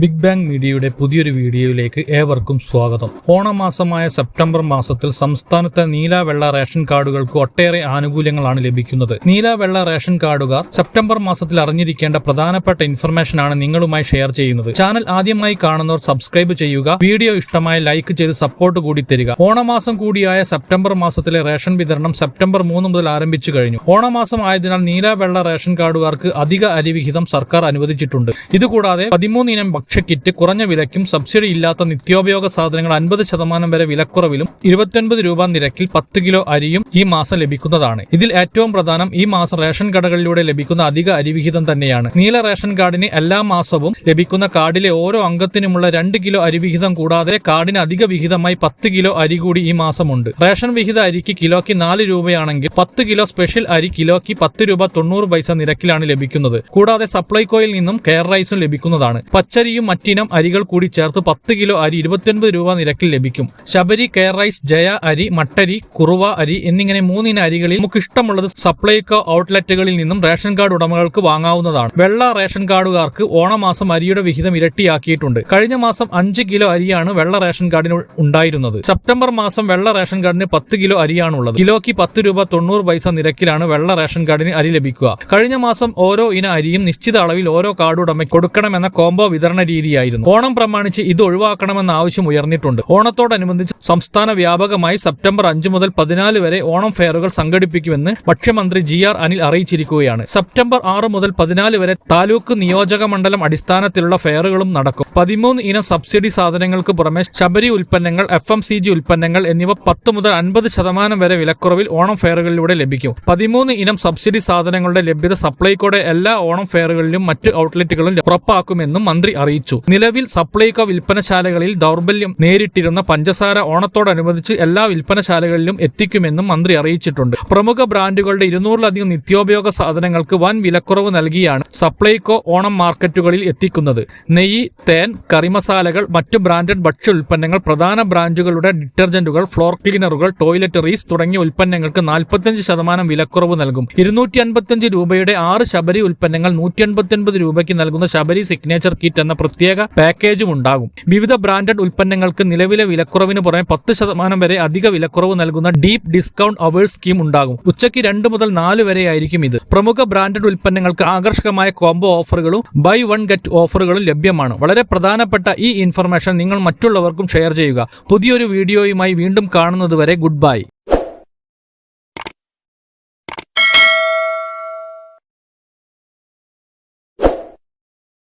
Big bang മീഡിയയുടെ പുതിയൊരു വീഡിയോയിലേക്ക് ഏവർക്കും സ്വാഗതം. ഓണമാസമായ സെപ്റ്റംബർ മാസത്തിൽ സംസ്ഥാനത്തെ നീല വെള്ള റേഷൻ കാർഡുകൾക്ക് ഒട്ടേറെ ആനുകൂല്യങ്ങളാണ് ലഭിക്കുന്നത്. നീല വെള്ള റേഷൻ കാർഡുകാർ സെപ്റ്റംബർ മാസത്തിൽ അറിഞ്ഞിരിക്കേണ്ട പ്രധാനപ്പെട്ട ഇൻഫർമേഷനാണ് നിങ്ങളുമായി ഷെയർ ചെയ്യുന്നത്. ചാനൽ ആദ്യമായി കാണുന്നവർ സബ്സ്ക്രൈബ് ചെയ്യുക വീഡിയോ ഇഷ്ടമായ ലൈക്ക് ചെയ്ത് സപ്പോർട്ട് കൂടി തരിക. ഓണമാസം കൂടിയായ സെപ്റ്റംബർ മാസത്തിലെ റേഷൻ വിതരണം സെപ്റ്റംബർ മൂന്ന് മുതൽ ആരംഭിച്ചു കഴിഞ്ഞു. ഓണമാസം ആയതിനാൽ നീല വെള്ള റേഷൻ കാർഡുകാർക്ക് അധിക അരിവിഹിതം സർക്കാർ അനുവദിച്ചിട്ടുണ്ട്. ഇതുകൂടാതെ പതിമൂന്ന് ഇനം ഭക്ഷ്യക്കിറ്റ് കുറഞ്ഞ വിലയ്ക്കും സബ്സിഡി ഇല്ലാത്ത നിത്യോപയോഗ സാധനങ്ങൾ അൻപത് ശതമാനം വരെ വിലക്കുറവിലും ഇരുപത്തിയൊൻപത് രൂപ നിരക്കിൽ പത്ത് കിലോ അരിയും ഈ മാസം ലഭിക്കുന്നതാണ്. ഇതിൽ ഏറ്റവും പ്രധാനം ഈ മാസം റേഷൻ കടകളിലൂടെ ലഭിക്കുന്ന അധിക അരിവിഹിതം തന്നെയാണ്. നീല റേഷൻ കാർഡിന് എല്ലാ മാസവും ലഭിക്കുന്ന കാർഡിലെ ഓരോ അംഗത്തിനുമുള്ള രണ്ട് കിലോ അരിവിഹിതം കൂടാതെ കാർഡിന് അധിക വിഹിതമായി പത്ത് കിലോ അരി കൂടി ഈ മാസമുണ്ട്. റേഷൻ വിഹിത അരിക്ക് കിലോയ്ക്ക് നാല് രൂപയാണെങ്കിൽ പത്ത് കിലോ സ്പെഷ്യൽ അരി കിലോയ്ക്ക് പത്ത് രൂപ തൊണ്ണൂറ് പൈസ നിരക്കിലാണ് ലഭിക്കുന്നത്. കൂടാതെ സപ്ലൈകോയിൽ നിന്നും കെയർ റൈസും ലഭിക്കുന്നതാണ്. പച്ചരിയും മറ്റിനം അരികൾ കൂടി ചേർത്ത് പത്ത് കിലോ അരി ഇരുപത്തിയൊൻപത് രൂപ നിരക്കിൽ ലഭിക്കും. ശബരി കെയർ റൈസ് ജയ അരി മട്ടരി കുറുവ അരി എന്നിങ്ങനെ മൂന്നിന അരികളിൽ നമുക്ക് ഇഷ്ടമുള്ളത് സപ്ലൈകോ ഔട്ട്ലെറ്റുകളിൽ നിന്നും റേഷൻ കാർഡ് ഉടമകൾക്ക് വാങ്ങാവുന്നതാണ്. വെള്ള റേഷൻ കാർഡുകാർക്ക് ഓണമാസം അരിയുടെ വിഹിതം ഇരട്ടിയാക്കിയിട്ടുണ്ട്. കഴിഞ്ഞ മാസം അഞ്ച് കിലോ അരിയാണ് വെള്ള റേഷൻ കാർഡിന് ഉണ്ടായിരുന്നത്. സെപ്റ്റംബർ മാസം വെള്ള റേഷൻ കാർഡിന് പത്ത് കിലോ അരിയാണുള്ളത്. കിലോയ്ക്ക് പത്ത് രൂപ തൊണ്ണൂറ് പൈസ നിരക്കിലാണ് വെള്ള റേഷൻ കാർഡിന് അരി ലഭിക്കുക. കഴിഞ്ഞ മാസം ഓരോ ഇന അരിയും നിശ്ചിത അളവിൽ ഓരോ കാർഡ് ഉടമയ്ക്ക് കൊടുക്കണമെന്ന കോംബോ വിതരണ രീതിയായിരുന്നു. ഓണം പ്രമാണിച്ച് ഇത് ഒഴിവാക്കണമെന്ന ആവശ്യം ഉയർന്നിട്ടുണ്ട്. ഓണത്തോടനുബന്ധിച്ച് സംസ്ഥാന വ്യാപകമായി സെപ്റ്റംബർ അഞ്ച് മുതൽ പതിനാല് വരെ ഓണം ഫെയറുകൾ സംഘടിപ്പിക്കുമെന്ന് ഭക്ഷ്യമന്ത്രി ജി ആർ അനിൽ അറിയിച്ചിരിക്കുകയാണ്. സെപ്റ്റംബർ ആറ് മുതൽ പതിനാല് വരെ താലൂക്ക് നിയോജക മണ്ഡലം അടിസ്ഥാനത്തിലുള്ള ഫെയറുകളും നടക്കും. പതിമൂന്ന് ഇനം സബ്സിഡി സാധനങ്ങൾക്ക് പുറമെ ശബരി ഉൽപ്പന്നങ്ങൾ എഫ് എം സി ജി ഉൽപ്പന്നങ്ങൾ എന്നിവ പത്ത് മുതൽ അൻപത് ശതമാനം വരെ വിലക്കുറവിൽ ഓണം ഫെയറുകളിലൂടെ ലഭിക്കും. പതിമൂന്ന് ഇനം സബ്സിഡി സാധനങ്ങളുടെ ലഭ്യത സപ്ലൈകോടെ എല്ലാ ഓണം ഫെയറുകളിലും മറ്റ് ഔട്ട്ലെറ്റുകളും ഉറപ്പാക്കുമെന്നും മന്ത്രി അറിയിച്ചു. നിലവിൽ സപ്ലൈകോ വിൽപ്പനശാലകളിൽ ദൗർബല്യം നേരിട്ടിരുന്ന പഞ്ചസാര ഓണത്തോടനുബന്ധിച്ച് എല്ലാ വിൽപ്പനശാലകളിലും എത്തിക്കുമെന്നും മന്ത്രി അറിയിച്ചിട്ടുണ്ട്. പ്രമുഖ ബ്രാൻഡുകളുടെ ഇരുന്നൂറിലധികം നിത്യോപയോഗ സാധനങ്ങൾക്ക് വൻ വിലക്കുറവ് നൽകിയാണ് സപ്ലൈകോ ഓണം മാർക്കറ്റുകളിൽ എത്തിക്കുന്നത്. നെയ്യ് തേൻ കറിമസാലകൾ മറ്റു ബ്രാൻഡഡ് ഭക്ഷ്യ ഉൽപ്പന്നങ്ങൾ പ്രധാന ബ്രാൻഡുകളുടെ ഡിറ്റർജന്റുകൾ ഫ്ലോർ ക്ലീനറുകൾ ടോയ്ലറ്ററീസ് തുടങ്ങിയ ഉൽപ്പന്നങ്ങൾക്ക് നാൽപ്പത്തഞ്ച് ശതമാനം വിലക്കുറവ് നൽകും. ഇരുന്നൂറ്റി അൻപത്തഞ്ച് രൂപയുടെ ആറ് ശബരി ഉൽപ്പന്നങ്ങൾ നൂറ്റി അൻപത്തിയൊൻപത് രൂപയ്ക്ക് നൽകുന്ന ശബരി സിഗ്നേച്ചർ കിറ്റ് എന്ന പ്രത്യേക പാക്കേജും ഉണ്ടാകും. വിവിധ ബ്രാൻഡഡ് ഉൽപ്പന്നങ്ങൾക്ക് നിലവിലെ വിലക്കുറവിന് പുറമെ പത്ത് ശതമാനം വരെ അധിക വിലക്കുറവ് നൽകുന്ന ഡീപ് ഡിസ്കൗണ്ട് അവേഴ്സ് സ്കീം ഉണ്ടാകും. ഉച്ചയ്ക്ക് രണ്ട് മുതൽ നാല് വരെ ആയിരിക്കും ഇത്. പ്രമുഖ ബ്രാൻഡഡ് ഉൽപ്പന്നങ്ങൾക്ക് ആകർഷകമായ കോംബോ ഓഫറുകളും ബൈ വൺ ഗെറ്റ് ഓഫറുകളും ലഭ്യമാണ്. വളരെ പ്രധാനപ്പെട്ട ഈ ഇൻഫർമേഷൻ നിങ്ങൾ മറ്റുള്ളവർക്കും ഷെയർ ചെയ്യുക. പുതിയൊരു വീഡിയോയുമായി വീണ്ടും കാണുന്നതുവരെ ഗുഡ് ബൈ.